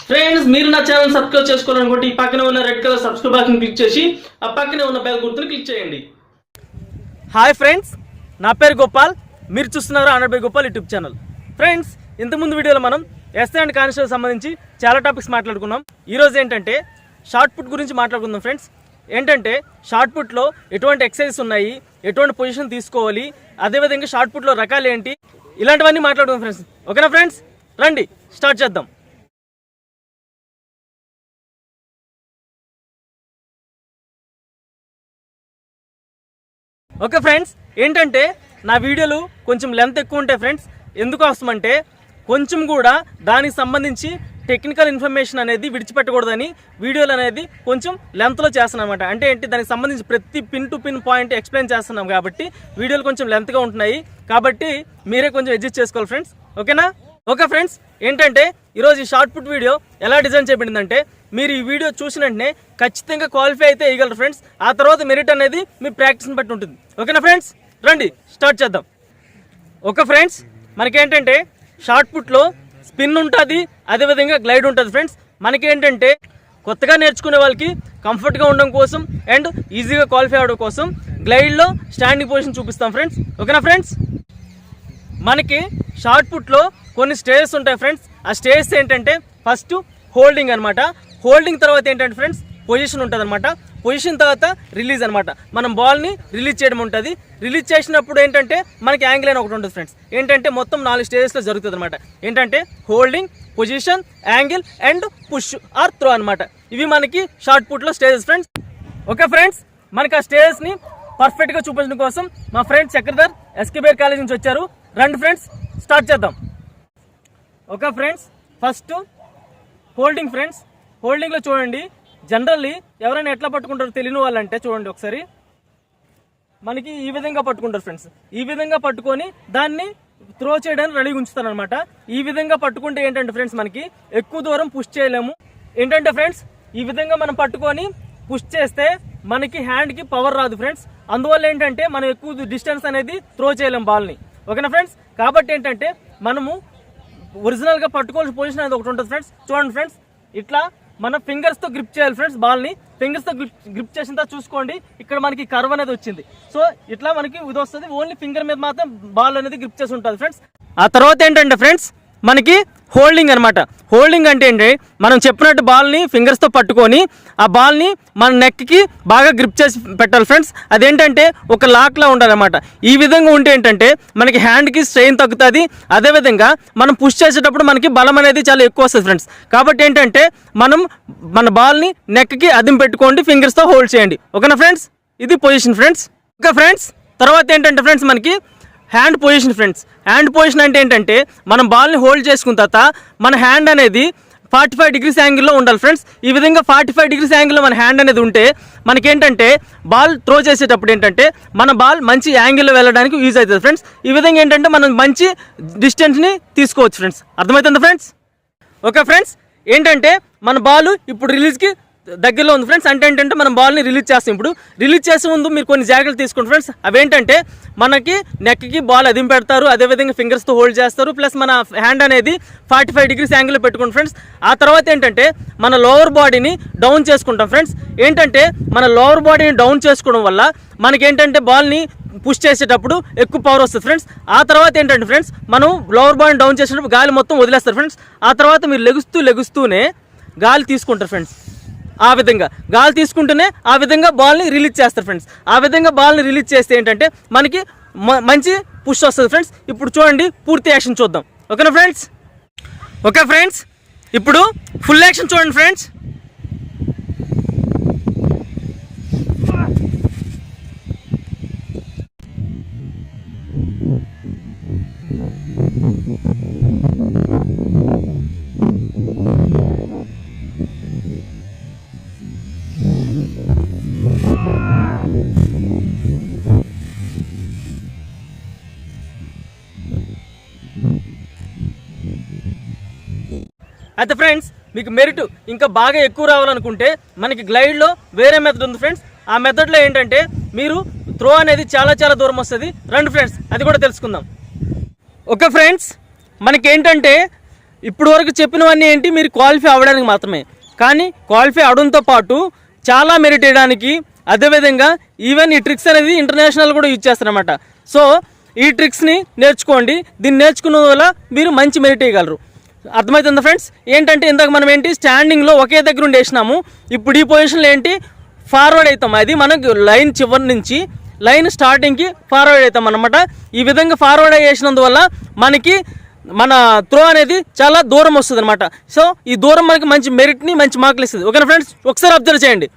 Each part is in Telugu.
ఫ్రెండ్స్ మీరు నా ఛానల్ సబ్స్క్రైబ్ చేసుకోవాలనుకుంటే ఈ పక్కనే ఉన్న red colour subscribe button click చేసి ఆ పక్కనే ఉన్న బెల్ గుర్తుని క్లిక్ చేయండి. హాయ్ ఫ్రెండ్స్ నా పేరు గోపాల్. మీరు చూస్తున్నారు hundred by Gopal YouTube channel friends ఇంతకుముందు వీడియోలో మనం ఎస్ఐ అండ్ కానిస్టేబుల్ సంబంధించి చాలా టాపిక్స్ మాట్లాడుకున్నాం. ఈరోజు ఏంటంటే షార్ట్ పుట్ గురించి మాట్లాడుకుందాం ఫ్రెండ్స్ ఏంటంటే షార్ట్ పుట్లో ఎటువంటి ఎక్సైజెస్ ఉన్నాయి ఎటువంటి పొజిషన్ తీసుకోవాలి అదేవిధంగా షార్ట్ పుట్లో రకాలు ఏంటి ఇలాంటివన్నీ మాట్లాడుకుందాం ఫ్రెండ్స్ ఓకేనా ఫ్రెండ్స్ రండి స్టార్ట్ చేద్దాం. ఓకే ఫ్రెండ్స్ ఏంటంటే నా వీడియోలు కొంచెం లెంత్ ఎక్కువ ఉంటాయి ఫ్రెండ్స్ ఎందుకు అవసరమంటే కొంచెం కూడా దానికి సంబంధించి టెక్నికల్ ఇన్ఫర్మేషన్ అనేది విడిచిపెట్టకూడదని వీడియోలు అనేది కొంచెం లెంత్లో చేస్తున్నాం అనమాట అంటే ఏంటి? దానికి సంబంధించి ప్రతి pin to pin point explain చేస్తున్నాం కాబట్టి వీడియోలు కొంచెం లెంత్గా ఉంటున్నాయి. కాబట్టి మీరే కొంచెం అడ్జస్ట్ చేసుకోవాలి ఫ్రెండ్స్ ఓకేనా? ఓకే ఫ్రెండ్స్ ఏంటంటే ఈరోజు ఈ షార్ట్ పుట్ వీడియో ఎలా డిజైన్ చేయబడిందంటే మీరు ఈ వీడియో చూసిన వెంటనే ఖచ్చితంగా క్వాలిఫై అయితే వేయగలరు ఫ్రెండ్స్ ఆ తర్వాత మెరిట్ అనేది మీ ప్రాక్టీస్ని బట్టి ఉంటుంది. ఓకేనా ఫ్రెండ్స్ రండి స్టార్ట్ చేద్దాం. ఓకే ఫ్రెండ్స్ మనకేంటంటే షార్ట్ పుట్లో స్పిన్ ఉంటుంది అదేవిధంగా గ్లైడ్ ఉంటుంది ఫ్రెండ్స్ మనకేంటంటే కొత్తగా నేర్చుకునే వాళ్ళకి కంఫర్ట్గా ఉండడం కోసం అండ్ ఈజీగా క్వాలిఫై అవడం కోసం గ్లైడ్లో స్టాండింగ్ పొజిషన్ చూపిస్తాం ఫ్రెండ్స్ ఓకేనా ఫ్రెండ్స్ మనకి షార్ట్ పుట్లో కొన్ని స్టేజెస్ ఉంటాయి ఫ్రెండ్స్. ఆ స్టేజెస్ ఏంటంటే ఫస్ట్ హోల్డింగ్ అనమాట హోల్డింగ్ తర్వాత ఏంటంటే ఫ్రెండ్స్ పొజిషన్ ఉంటుంది అనమాట పొజిషన్ తర్వాత రిలీజ్ అనమాట మనం బాల్ని రిలీజ్ చేయడం ఉంటుంది. రిలీజ్ చేసినప్పుడు ఏంటంటే మనకి యాంగిల్ అని ఒకటి ఉంటుంది ఫ్రెండ్స్. ఏంటంటే మొత్తం నాలుగు స్టేజెస్లో జరుగుతుంది అనమాట ఏంటంటే holding position angle and push or throw అనమాట ఇవి మనకి షార్ట్ పుట్లో స్టేజెస్ ఫ్రెండ్స్. ఓకే ఫ్రెండ్స్ మనకి ఆ స్టేజెస్ని పర్ఫెక్ట్గా చూపించడం కోసం మా ఫ్రెండ్ చక్రధర్ ఎస్కేబేర్ కాలేజ్ నుంచి వచ్చారు. రండి ఫ్రెండ్స్ స్టార్ట్ చేద్దాం. Okay friends first holding friends హోల్డింగ్లో చూడండి. జనరల్లీ ఎవరైనా ఎట్లా పట్టుకుంటారో తెలియని వాళ్ళంటే చూడండి ఒకసారి. మనకి ఈ విధంగా పట్టుకుంటారు ఫ్రెండ్స్. ఈ విధంగా పట్టుకొని దాన్ని త్రో చేయడానికి రెడీగా ఉంచుతాను అనమాట ఈ విధంగా పట్టుకుంటే ఏంటంటే ఫ్రెండ్స్ మనకి ఎక్కువ దూరం పుష్ చేయలేము. ఏంటంటే ఫ్రెండ్స్ ఈ విధంగా మనం పట్టుకొని పుష్ చేస్తే మనకి హ్యాండ్కి పవర్ రాదు ఫ్రెండ్స్. అందువల్ల ఏంటంటే మనం ఎక్కువ డిస్టెన్స్ అనేది త్రో చేయలేం బాల్ని ఓకేనా ఫ్రెండ్స్? కాబట్టి ఏంటంటే మనము ఒరిజినల్గా పట్టుకోవాల్సిన పొజిషన్ అనేది ఒకటి ఉంటుంది ఫ్రెండ్స్. చూడండి ఫ్రెండ్స్ ఇట్లా మన ఫింగర్స్తో గ్రిప్ చేయాలి ఫ్రెండ్స్ బాల్ని. ఫింగర్స్తో గ్రిప్ గ్రిప్ చేసిన తర్వాత చూసుకోండి ఇక్కడ మనకి కర్వ్ అనేది వచ్చింది. సో ఇట్లా మనకి ఇది వస్తుంది. ఓన్లీ ఫింగర్ మీద మాత్రం బాల్ అనేది గ్రిప్ చేసి ఉంటుంది ఫ్రెండ్స్. ఆ తర్వాత ఏంటంటే ఫ్రెండ్స్ మనకి హోల్డింగ్ అనమాట హోల్డింగ్ అంటే ఏంటి? మనం చెప్పినట్టు బాల్ని ఫింగర్స్తో పట్టుకొని ఆ బాల్ని మన నెక్కి బాగా గ్రిప్ చేసి పెట్టాలి ఫ్రెండ్స్ అదేంటంటే ఒక లాక్లా ఉండాలన్నమాట. ఈ విధంగా ఉంటే ఏంటంటే మనకి హ్యాండ్కి స్ట్రెయిన్ తగ్గుతుంది. అదేవిధంగా మనం పుష్ చేసేటప్పుడు మనకి బలం అనేది చాలా ఎక్కువ వస్తుంది ఫ్రెండ్స్ కాబట్టి ఏంటంటే మనం మన బాల్ని నెక్కి అదిం పెట్టుకోండి ఫింగర్స్తో హోల్డ్ చేయండి. ఓకేనా ఫ్రెండ్స్ ఇది పొజిషన్ ఫ్రెండ్స్ ఓకే ఫ్రెండ్స్ తర్వాత ఏంటంటే ఫ్రెండ్స్ మనకి hand position friends. Hand position అంటే ఏంటంటే మనం బాల్ని హోల్డ్ చేసుకున్న తర్వాత మన హ్యాండ్ అనేది ఫార్టీ ఫైవ్ డిగ్రీస్ యాంగిల్లో ఉండాలి ఫ్రెండ్స్. ఈ విధంగా ఫార్టీ ఫైవ్ డిగ్రీస్ యాంగిల్లో మన హ్యాండ్ అనేది ఉంటే మనకేంటంటే బాల్ త్రో చేసేటప్పుడు ఏంటంటే మన బాల్ మంచి యాంగిల్లో వెళ్ళడానికి యూజ్ అవుతుంది ఫ్రెండ్స్. ఈ విధంగా ఏంటంటే మనం మంచి డిస్టెన్స్ని తీసుకోవచ్చు ఫ్రెండ్స్. అర్థమవుతుందా ఫ్రెండ్స్? ఓకే ఫ్రెండ్స్ ఏంటంటే మన బాల్ ఇప్పుడు రిలీజ్కి దగ్గరలో ఉంది ఫ్రెండ్స్. అంటే ఏంటంటే మనం బాల్ని రిలీజ్ చేస్తాం. ఇప్పుడు రిలీజ్ చేసే ముందు మీరు కొన్ని జాగ్రత్తలు తీసుకోండి ఫ్రెండ్స్. అవేంటంటే మనకి నెక్కి బాల్ అదిం పెడతారు అదేవిధంగా ఫింగర్స్తో హోల్డ్ చేస్తారు. ప్లస్ మన హ్యాండ్ అనేది ఫార్టీ ఫైవ్ డిగ్రీస్ యాంగిల్లో పెట్టుకోండి ఫ్రెండ్స్. ఆ తర్వాత ఏంటంటే మన లోవర్ బాడీని డౌన్ చేసుకుంటాం ఫ్రెండ్స్. ఏంటంటే మన లోవర్ బాడీని డౌన్ చేసుకోవడం వల్ల మనకేంటంటే బాల్ని పుష్ చేసేటప్పుడు ఎక్కువ పవర్ వస్తుంది ఫ్రెండ్స్. ఆ తర్వాత ఏంటంటే ఫ్రెండ్స్ మనం లోవర్ బాడీని డౌన్ చేసేటప్పుడు గాలి మొత్తం వదిలేస్తారు ఫ్రెండ్స్. ఆ తర్వాత మీరు లెగుస్తూ లెగుస్తూనే గాలి తీసుకుంటారు ఫ్రెండ్స్. ఆ విధంగా. గాలి తీసుకుంటూనే ఆ విధంగా బాల్ని రిలీజ్ చేస్తారు ఫ్రెండ్స్ ఆ విధంగా బాల్ని రిలీజ్ చేస్తే ఏంటంటే మనకి మ- మంచి పుష్ వస్తుంది ఫ్రెండ్స్ ఇప్పుడు చూడండి పూర్తి యాక్షన్ చూద్దాం. ఓకేనా ఫ్రెండ్స్ ఓకే ఫ్రెండ్స్ ఇప్పుడు ఫుల్ యాక్షన్ చూడండి ఫ్రెండ్స్ అయితే ఫ్రెండ్స్ మీకు మెరిట్ ఇంకా బాగా ఎక్కువ రావాలనుకుంటే మనకి గ్లైడ్లో వేరే మెథడ్ ఉంది ఫ్రెండ్స్ ఆ మెథడ్లో ఏంటంటే మీరు త్రో అనేది చాలా చాలా దూరం వస్తుంది. రండి ఫ్రెండ్స్ అది కూడా తెలుసుకుందాం. ఓకే ఫ్రెండ్స్ మనకేంటంటే ఇప్పుడు వరకు చెప్పినవన్నీ ఏంటి? మీరు క్వాలిఫై అవ్వడానికి మాత్రమే. కానీ క్వాలిఫై అవడంతో పాటు చాలా మెరిట్ వేయడానికి అదేవిధంగా ఈవెన్ ఈ ట్రిక్స్ అనేది ఇంటర్నేషనల్ కూడా యూజ్ చేస్తారనమాట సో ఈ ట్రిక్స్ని నేర్చుకోండి. దీన్ని నేర్చుకున్న వల్ల మీరు మంచి మెరిట్ వేయగలరు అర్థమవుతుందా ఫ్రెండ్స్? ఏంటంటే ఇందాక మనం ఏంటి స్టాండింగ్లో ఒకే దగ్గర ఉండి వేసినాము. ఇప్పుడు ఈ పొజిషన్లో ఏంటి ఫార్వర్డ్ అవుతాం. అది మనకు లైన్ చివరి నుంచి లైన్ స్టార్టింగ్కి ఫార్వర్డ్ అవుతాం అనమాట ఈ విధంగా ఫార్వర్డ్ వేసినందువల్ల మనకి మన త్రో అనేది చాలా దూరం వస్తుంది అనమాట సో ఈ దూరం మనకి మంచి మెరిట్ని మంచి మార్కులు ఇస్తుంది. ఓకేనా ఫ్రెండ్స్? ఒకసారి అబ్జర్వ్ చేయండి.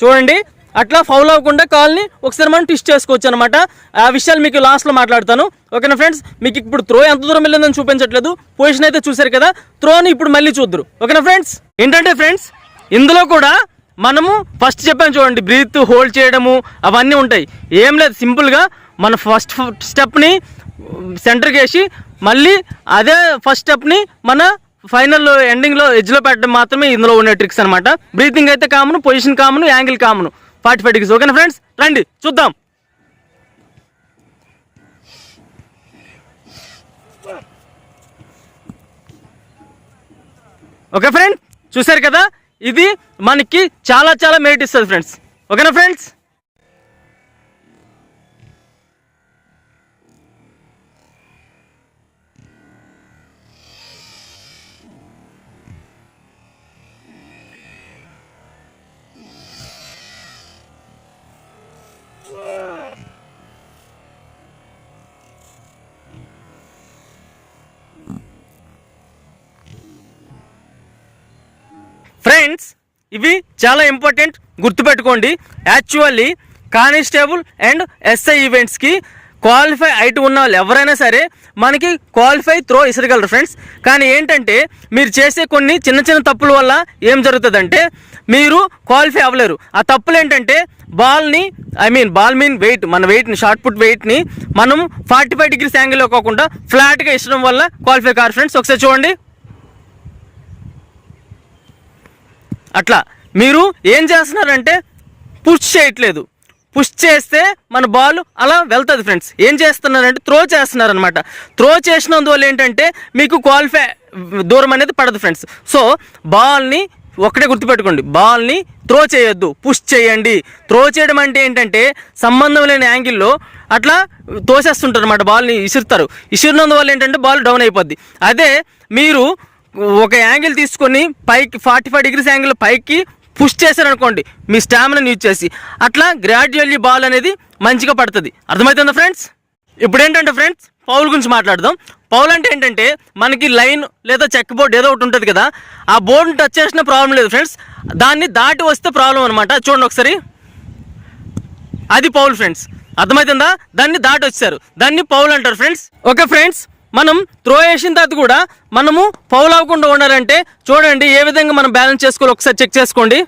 చూడండి. అట్లా ఫౌల్ అవ్వకుండా కాల్ని ఒకసారి మనం ట్విస్ట్ చేసుకోవచ్చు అనమాట ఆ విషయాలు మీకు లాస్ట్లో మాట్లాడతాను. ఓకేనా ఫ్రెండ్స్ మీకు ఇప్పుడు త్రో ఎంత దూరం వెళ్ళిందని చూపించట్లేదు. పొజిషన్ అయితే చూసారు కదా. త్రోని ఇప్పుడు మళ్ళీ చూద్దరు. ఓకేనా ఫ్రెండ్స్ ఏంటంటే ఫ్రెండ్స్ ఇందులో కూడా మనము ఫస్ట్ చెప్పాను చూడండి. బ్రీత్ హోల్డ్ చేయడము అవన్నీ ఉంటాయి. ఏం లేదు సింపుల్గా మన ఫస్ట్ స్టెప్ని సెంటర్కి వేసి మళ్ళీ అదే ఫస్ట్ స్టెప్ని మన ఫైనల్లో ఎండింగ్లో ఎడ్జ్లో పెట్టడం మాత్రమే ఇందులో ఉండే ట్రిక్స్ అనమాట బ్రీతింగ్ అయితే common position common angle common. Forty five degrees. ఓకేనా ఫ్రెండ్స్? రండి చూద్దాం. Okay friend? చూశారు కదా? ఇది మనకి చాలా చాలా మెరిట్ ఇస్తుంది ఫ్రెండ్స్. ఓకేనా ఫ్రెండ్స్? ఫ్రెండ్స్ ఇవి చాలా ఇంపార్టెంట్ గుర్తుపెట్టుకోండి. యాక్చువల్లీ కానిస్టేబుల్ అండ్ ఎస్ఐ ఈవెంట్స్కి క్వాలిఫై అయిట్ ఉన్న వాళ్ళు ఎవరైనా సరే మనకి క్వాలిఫై త్రో ఇసరగలరు ఫ్రెండ్స్ కానీ ఏంటంటే మీరు చేసే కొన్ని చిన్న చిన్న తప్పుల వల్ల ఏం జరుగుతుందంటే మీరు క్వాలిఫై అవ్వలేరు. ఆ తప్పులు ఏంటంటే బాల్ని I mean ball mean weight మన వెయిట్ని షార్ట్ పుట్ వెయిట్ని మనం ఫార్టీ ఫైవ్ డిగ్రీస్ యాంగిల్లో కాకుండా ఫ్లాట్గా ఇచ్చడం వల్ల క్వాలిఫై కారు ఫ్రెండ్స్ ఒకసారి చూడండి. అట్లా. మీరు ఏం చేస్తున్నారంటే పుష్ చేయట్లేదు. పుష్ చేస్తే మన బాల్ అలా వెళ్తుంది ఫ్రెండ్స్ ఏం చేస్తున్నారంటే త్రో చేస్తున్నారనమాట త్రో చేసినందువల్ల ఏంటంటే మీకు క్వాలిఫై దూరం అనేది పడదు ఫ్రెండ్స్ సో బాల్ని ఒకటే గుర్తుపెట్టుకోండి. బాల్ని త్రో చేయొద్దు. పుష్ చేయండి. త్రో చేయడం అంటే ఏంటంటే సంబంధం లేని యాంగిల్లో అట్లా తోసేస్తుంటారు అనమాట బాల్ని ఇసురుతారు. ఇసిరినందువల్ల ఏంటంటే బాల్ డౌన్ అయిపోద్ది. అదే మీరు ఒక యాంగిల్ తీసుకొని పైకి ఫార్టీ ఫైవ్ డిగ్రీస్ యాంగిల్ పైకి పుష్ చేశారనుకోండి మీ స్టామినాని యూజ్ చేసి. అట్లా గ్రాడ్యువల్లీ బాల్ అనేది మంచిగా పడుతుంది. అర్థమవుతుందా ఫ్రెండ్స్? ఇప్పుడు ఏంటంటే ఫ్రెండ్స్ పౌల్ గురించి మాట్లాడదాం. పౌల్ అంటే ఏంటంటే మనకి లైన్ లేదా చెక్ బోర్డ్ ఏదో ఒకటి ఉంటుంది కదా ఆ బోర్డుని టచ్ చేసిన ప్రాబ్లం లేదు ఫ్రెండ్స్. దాన్ని దాటి వస్తే ప్రాబ్లం అనమాట చూడండి ఒకసారి. అది పౌల్ ఫ్రెండ్స్. అర్థమవుతుందా దాన్ని దాటి వచ్చారు దాన్ని పౌల్ అంటారు ఫ్రెండ్స్. ఓకే ఫ్రెండ్స్ మనం త్రో వేసిన తర్వాత కూడా మనము ఫౌల్ అవ్వకుండా ఉండాలంటే చూడండి ఏ విధంగా మనం బ్యాలెన్స్ చేసుకోవాలి. ఒకసారి చెక్ చేసుకోండి.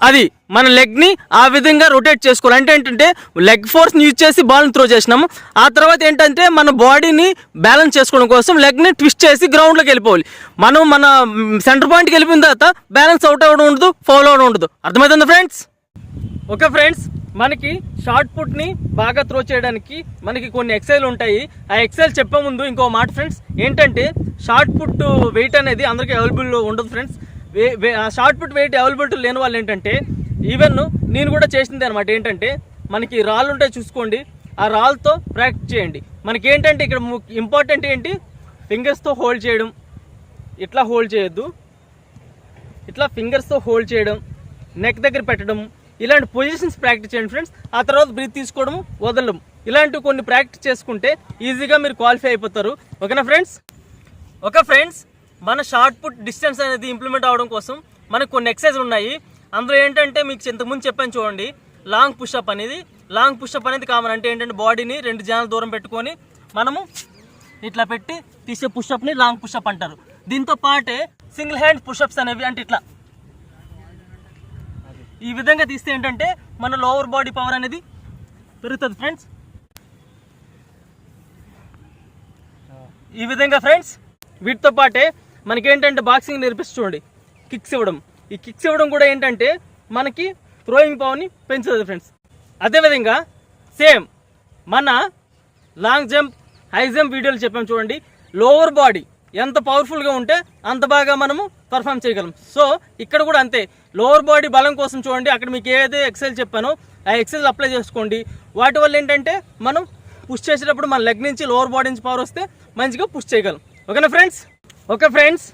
అది మన లెగ్ని ఆ విధంగా రొటేట్ చేసుకోవాలి. అంటే ఏంటంటే లెగ్ ఫోర్స్ని యూజ్ చేసి బాల్ని త్రో చేసినాము. ఆ తర్వాత ఏంటంటే మన బాడీని బ్యాలెన్స్ చేసుకోవడం కోసం లెగ్ని ట్విస్ట్ చేసి గ్రౌండ్లోకి వెళ్ళిపోవాలి. మనం మన సెంటర్ పాయింట్కి వెళ్ళిపోయిన తర్వాత బ్యాలెన్స్ అవుట్ అవ్వడం ఉండదు ఫౌల్ అవ్వడం ఉండదు. అర్థమవుతుందా ఫ్రెండ్స్ ఓకే ఫ్రెండ్స్ మనకి షార్ట్ పుట్ని బాగా త్రో చేయడానికి మనకి కొన్ని ఎక్సైల్ ఉంటాయి. ఆ ఎక్సైల్ చెప్పే ముందు ఇంకో మాట ఫ్రెండ్స్ ఏంటంటే షార్ట్ పుట్ వెయిట్ అనేది అందరికీ అవైలబుల్ ఉండదు ఫ్రెండ్స్ వే- ఆ షార్ట్ పుట్ వెయిట్ అవైలబిలిటీ లేని వాళ్ళు ఏంటంటే ఈవెన్ నేను కూడా చేసింది అనమాట ఏంటంటే మనకి రాళ్ళు ఉంటాయి చూసుకోండి. ఆ రాళ్ళతో ప్రాక్టీస్ చేయండి. మనకి ఏంటంటే ఇక్కడ ఇంపార్టెంట్ ఏంటి? ఫింగర్స్తో హోల్డ్ చేయడం. ఇట్లా హోల్డ్ చేయొద్దు. ఇట్లా ఫింగర్స్తో హోల్డ్ చేయడం. నెక్ దగ్గర పెట్టడం. ఇలాంటి పొజిషన్స్ ప్రాక్టీస్ చేయండి ఫ్రెండ్స్ ఆ తర్వాత బ్రీత్ తీసుకోవడం వదలడం. ఇలాంటివి కొన్ని ప్రాక్టీస్ చేసుకుంటే ఈజీగా మీరు క్వాలిఫై అయిపోతారు. ఓకేనా ఫ్రెండ్స్ ఓకే ఫ్రెండ్స్ మన షార్ట్ పుట్ డిస్టెన్స్ అనేది ఇంప్లిమెంట్ అవడం కోసం మనకు కొన్ని ఎక్సర్సైజ్ ఉన్నాయి. అందులో ఏంటంటే మీకు ఇంతకుముందు చెప్పాను చూడండి లాంగ్ పుషప్ అనేది. లాంగ్ పుషప్ అనేది కామన్ అంటే ఏంటంటే బాడీని రెండు జనాల దూరం పెట్టుకొని మనము ఇట్లా పెట్టి తీసే పుషప్ని లాంగ్ పుషప్ అంటారు. దీంతో పాటే సింగిల్ హ్యాండ్ పుషప్స్ అనేవి అంటే ఇట్లా ఈ విధంగా తీస్తే ఏంటంటే మన లోవర్ బాడీ పవర్ అనేది పెరుగుతుంది ఫ్రెండ్స్ ఈ విధంగా ఫ్రెండ్స్ వీటితో పాటే మనకేంటంటే బాక్సింగ్ నేర్పిస్తూ చూడండి కిక్స్ ఇవ్వడం. ఈ కిక్స్ ఇవ్వడం కూడా ఏంటంటే మనకి థ్రోయింగ్ పవర్ని పెంచుతుంది ఫ్రెండ్స్ అదేవిధంగా సేమ్ మన లాంగ్ జంప్ హై జంప్ వీడియోలు చెప్పాము చూడండి. లోవర్ బాడీ ఎంత పవర్ఫుల్గా ఉంటే అంత బాగా మనము పర్ఫామ్ చేయగలం. సో ఇక్కడ కూడా అంతే. లోవర్ బాడీ బలం కోసం చూడండి. అక్కడ మీకు ఏదైతే ఎక్సైజ్ చెప్పానో ఆ ఎక్సైజ్ అప్లై చేసుకోండి. వాటి వల్ల ఏంటంటే మనం పుష్ చేసేటప్పుడు మన లెగ్ నుంచి లోవర్ బాడీ నుంచి పవర్ వస్తే మంచిగా పుష్ చేయగలం. ఓకేనా ఫ్రెండ్స్ ఓకే ఫ్రెండ్స్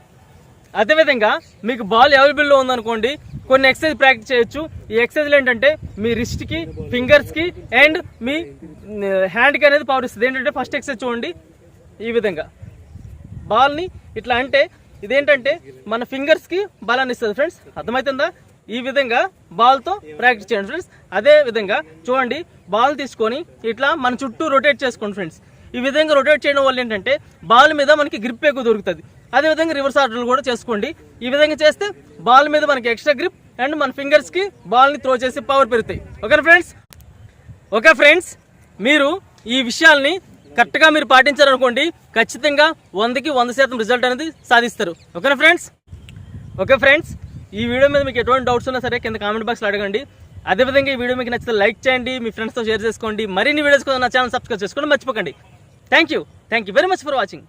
అదేవిధంగా మీకు బాల్ అవైలబుల్లో ఉందనుకోండి కొన్ని ఎక్సర్సైజ్ ప్రాక్టీస్ చేయొచ్చు. ఈ ఎక్సర్సైజ్లు ఏంటంటే మీ రిస్ట్కి ఫింగర్స్కి అండ్ మీ హ్యాండ్కి అనేది పవర్ ఇస్తుంది. ఏంటంటే ఫస్ట్ ఎక్సర్సైజ్ చూడండి. ఈ విధంగా. బాల్ని ఇట్లా అంటే ఇదేంటంటే మన ఫింగర్స్కి బలాన్ని ఇస్తుంది ఫ్రెండ్స్ అర్థమవుతుందా ఈ విధంగా బాల్తో ప్రాక్టీస్ చేయండి ఫ్రెండ్స్ అదే విధంగా చూడండి బాల్ తీసుకొని ఇట్లా మన చుట్టూ రొటేట్ చేసుకోండి ఫ్రెండ్స్ ఈ విధంగా రొటేట్ చేయడం వల్ల ఏంటంటే బాల్ మీద మనకి గ్రిప్ ఎక్కువ దొరుకుతుంది. అదే విధంగా రివర్స్ ఆర్డర్లు కూడా చేసుకోండి. ఈ విధంగా చేస్తే బాల్ మీద మనకి ఎక్స్ట్రా గ్రిప్ అండ్ మన ఫింగర్స్కి బాల్ని త్రో చేసి పవర్ పెరుగుతాయి. ఓకే ఫ్రెండ్స్ ఓకే ఫ్రెండ్స్ మీరు ఈ విషయాల్ని కరెక్ట్గా మీరు పాటించారనుకోండి ఖచ్చితంగా వందకి వంద శాతం రిజల్ట్ అనేది సాధిస్తారు. ఓకేనా ఫ్రెండ్స్? ఓకే ఫ్రెండ్స్ ఈ వీడియో మీద మీకు ఎటువంటి డౌట్స్ ఉన్నా సరే కింద కామెంట్ బాక్స్లో అడగండి. అదేవిధంగా ఈ వీడియో మీకు నచ్చితే లైక్ చేయండి మీ ఫ్రెండ్స్తో షేర్ చేసుకోండి. మరిన్ని వీడియోస్ కోసం నా ఛానల్ సబ్స్క్రైబ్ చేసుకోండి మర్చిపోకండి. Thank you thank you very much for watching.